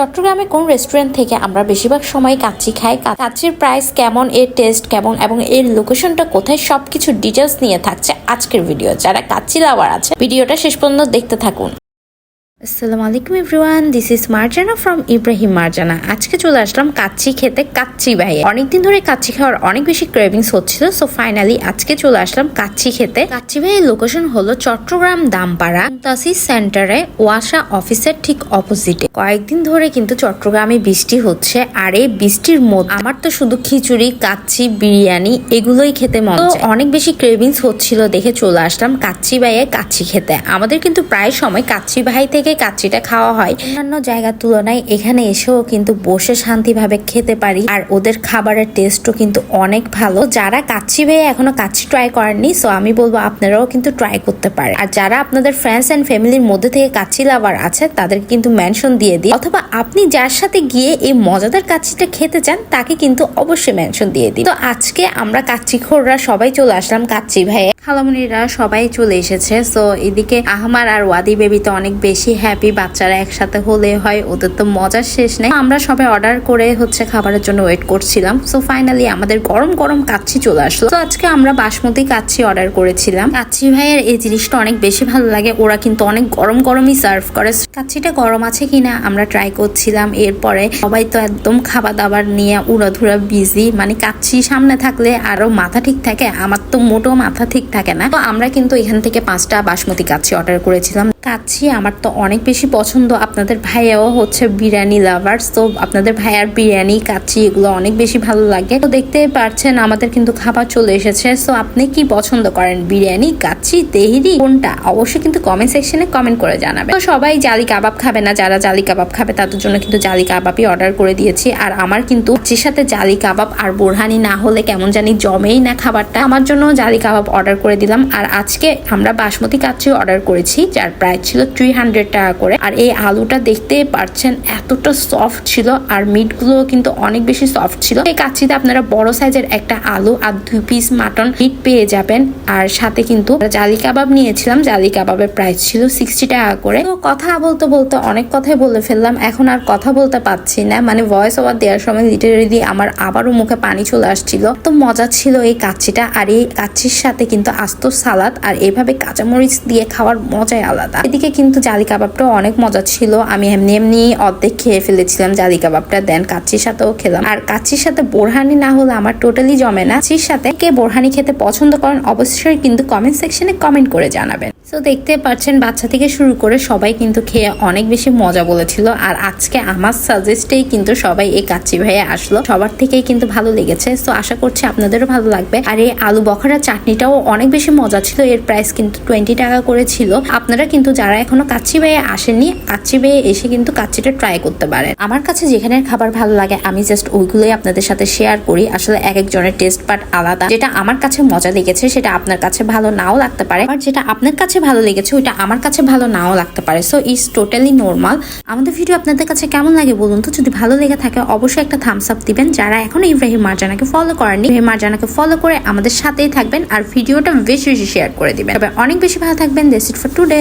চট্টগ্রামে কোন রেস্টুরেন্ট থেকে আমরা বেশিরভাগ সময় কাচ্চি খাই? কাচ্চির প্রাইস কেমন? এর টেস্ট কেমন? এবং এর লোকেশনটা কোথায়? সবকিছু ডিটেলস নিয়ে থাকছে আজকের ভিডিও যারা কাচ্চি লাভার আছে ভিডিওটা শেষ পর্যন্ত দেখতে থাকুন। আসসালামু আলাইকুম everyone this is Marjana from Ibrahim Marjana. আজকে চলে আসলাম কাচ্চি খেতে কাচ্চি ভাইয়ে। অনেকদিন ধরে কাচ্চি খাওয়ার অনেক বেশি ক্রেভিংস হচ্ছিল সো ফাইনালি আজকে চলে আসলাম কাচ্চি খেতে। কাচ্চি ভাইয়ের লোকেশন হলো চট্টগ্রাম দামপাড়া তাসি সেন্টারে ওয়াসা অফিসের ঠিক অপোজিটে কয়েকদিন ধরে কিন্তু চট্টগ্রামে বৃষ্টি হচ্ছে আর এই বৃষ্টির মধ্যে আমার তো শুধু খিচুড়ি কাচ্চি বিরিয়ানি এগুলোই খেতে মন অনেক বেশি ক্রেভিংস হচ্ছিল দেখে চলে আসলাম কাচ্চি ভাইয়ে কাচ্চি খেতে। আমাদের কিন্তু প্রায় সময় কাচ্চি ভাই থেকে কাচ্চিটা খাওয়া হয়। অন্যান্য জায়গার তুলনায় এখানে এসেও কিন্তু বসে শান্তিভাবে খেতে পারি আর ওদের খাবারের টেস্টও কিন্তু অনেক ভালো। যারা কাচ্চি ভাইয়ে এখনও কাচ্চি ট্রাই করেননি সো আমি বলব আপনারাও কিন্তু ট্রাই করতে পারেন। আর যারা আপনাদের ফ্রেন্ডস এন্ড ফ্যামিলির মধ্যে থেকে কাচ্চি লাভার আছে, তাদেরকে কিন্তু মেনশন দিয়ে দিই। অথবা আপনি যার সাথে গিয়ে এই মজাদার কাচ্চিটা খেতে চান, তাকে কিন্তু অবশ্যই মেনশন দিয়ে দিই। তো আজকে আমরা কাচ্চি খোররা সবাই চলে আসলাম কাচ্চি ভাইয়ে। খালামুনিরা সবাই চলে এসেছে সো এদিকে আহমার আর ওয়াদি বেবি তো অনেক বেশি হ্যাপি বাচ্চারা একসাথে হলে হয়, ওদের তো মজার শেষ নেই। আমরা সবাই অর্ডার করে হচ্ছে খাবারের জন্য ওয়েট করছিলাম। সো ফাইনালি আমাদের গরম গরম কাচ্ছি চলে আসলো। তো আজকে আমরা বাসমতি কাচ্ছি অর্ডার করেছিলাম। কাচ্ছি ভাইয়ের এই জিনিসটা অনেক বেশি ভালো লাগে। ওরা কিন্তু অনেক গরম গরমই সার্ভ করে। কাচ্ছিটা গরম আছে কিনা আমরা ট্রাই করছিলাম। এরপরে সবাই তো একদম খাবার দাবার নিয়ে উড়াধুরা বিজি মানে কাচ্ছি সামনে থাকলে আরও মাথা ঠিক থাকে, আমার তো মোটো মাথা ঠিক থাকে না। তো আমরা কিন্তু এখান থেকে পাঁচটা বাসমতি কাচ্ছি অর্ডার করেছিলাম। কাচ্ছি আমার তো অনেক বেশি পছন্দ আপনাদের ভাইয়াও হচ্ছে বিরিয়ানি লাভার্স তো আপনাদের ভাইয়ার বিরিয়ানি, কাচ্চি এগুলো অনেক বেশি ভালো লাগে। তো দেখতে পারছেন আমাদের কিন্তু খাবার চলে এসেছে। সো আপনি কি পছন্দ করেন, বিরিয়ানি, কাচ্চি, তেহেরি, কোনটা? অবশ্যই কিন্তু কমেন্ট সেকশনে কমেন্ট করে জানাবেন। তো সবাই জালি কাবাব খাবে না, যারা জালি কাবাব খাবে তাদের জন্য কিন্তু জালি কাবাবই অর্ডার করে দিয়েছি। আর আমার কিন্তু কাচ্চির সাথে জালি কাবাব আর বোরহানি না হলে কেমন জানি জমেই না খাবারটা। আমার জন্য জালি কাবাব অর্ডার করে দিলাম। আর আজকে আমরা বাসমতি কাচ্চি অর্ডার করেছি, যার প্রাইস ছিল থ্রি হান্ড্রেড টাকা করে। আর এই আলুটা দেখতে পারছেন এতটা সফট ছিল আর মিটগুলো কিন্তু অনেক বেশি সফট ছিল। এই কাচ্চিতে আপনারা বড় সাইজের একটা আলু আর দুই পিস মাটন মিট পেয়ে যাবেন। আর সাথে কিন্তু জালি কাবাব নিয়েছিলাম। জালি কাবাবের প্রাইস ছিল সিক্সটি টাকা করে। তো কথা বলতে বলতে অনেক কথাই বলে ফেললাম। এখন আর কথা বলতে পারছি না। মানে ভয়েস ওভার দেওয়ার সময় লিটারেলি আমার আবারও মুখে পানি চলে আসছিল। তো মজা ছিল এই কাচ্চিটা। আর এই কাচ্চির সাথে কিন্তু আস্ত সালাদ। আর এভাবে কাঁচামরিচ দিয়ে খাওয়ার মজাই আলাদা। এদিকে কিন্তু জালি কাবাবটাও অনেক মজা ছিল। আমি এমনি এমনি অর্ধেক খেয়ে ফেলেছিলাম। জালি কাবাবটা দেন, কাচ্চির সাথেও খেলাম। আর কাচ্চির সাথে বোরহানি না হলে আমার টোটালি জমে না। কাচ্চির সাথে কে বোরহানি খেতে পছন্দ করেন অবশ্যই কিন্তু কমেন্ট সেকশনে কমেন্ট করে জানাবেন। তো দেখতে পাচ্ছেন, বাচ্চা থেকে শুরু করে সবাই কিন্তু খেয়ে অনেক বেশি মজা বলেছিল। আর আজকে আমার সাজেস্টেই কিন্তু সবাই এই কাচ্চি ভাইয়ে আসলো। সবার থেকেই কিন্তু ভালো লেগেছে। তো আশা করছি আপনাদেরও ভালো লাগবে। আর এই আলু বখরা চাটনিটাও অনেক বেশি মজা ছিল। এর প্রাইস কিন্তু টোয়েন্টি টাকা করে ছিল। আপনারা কিন্তু যারা এখনও কাচ্চি ভাইয়ে আসেননি, কাচ্চি ভাইয়ে এসে কিন্তু কাচ্চিটা ট্রাই করতে পারেন। আমার কাছে যেখানে খাবার ভালো লাগে, আমি জাস্ট ওইগুলোই আপনাদের সাথে শেয়ার করি। আসলে এক একজনের টেস্ট পার্ট আলাদা। যেটা আমার কাছে মজা লেগেছে, সেটা আপনার কাছে ভালো নাও লাগতে পারে। আর যেটা আপনার কাছে ভালো লেগেছে, ওইটা আমার কাছে ভালো নাও লাগতে পারে। সো ইজ টোটালি নর্মাল আমাদের ভিডিও আপনাদের কাছে কেমন লাগে বলুন তো? যদি ভালো লেগে থাকে, অবশ্যই একটা থামস আপ দিবেন। যারা এখনও ইব্রাহিম মার্জানাকে ফলো করেননি, ইব্রাহিম মার্জানাকে ফলো করে আমাদের সাথেই থাকবেন আর ভিডিওটা বেশি বেশি শেয়ার করে দিবেন। তবে অনেক বেশি ভালো থাকবেন। This it for today.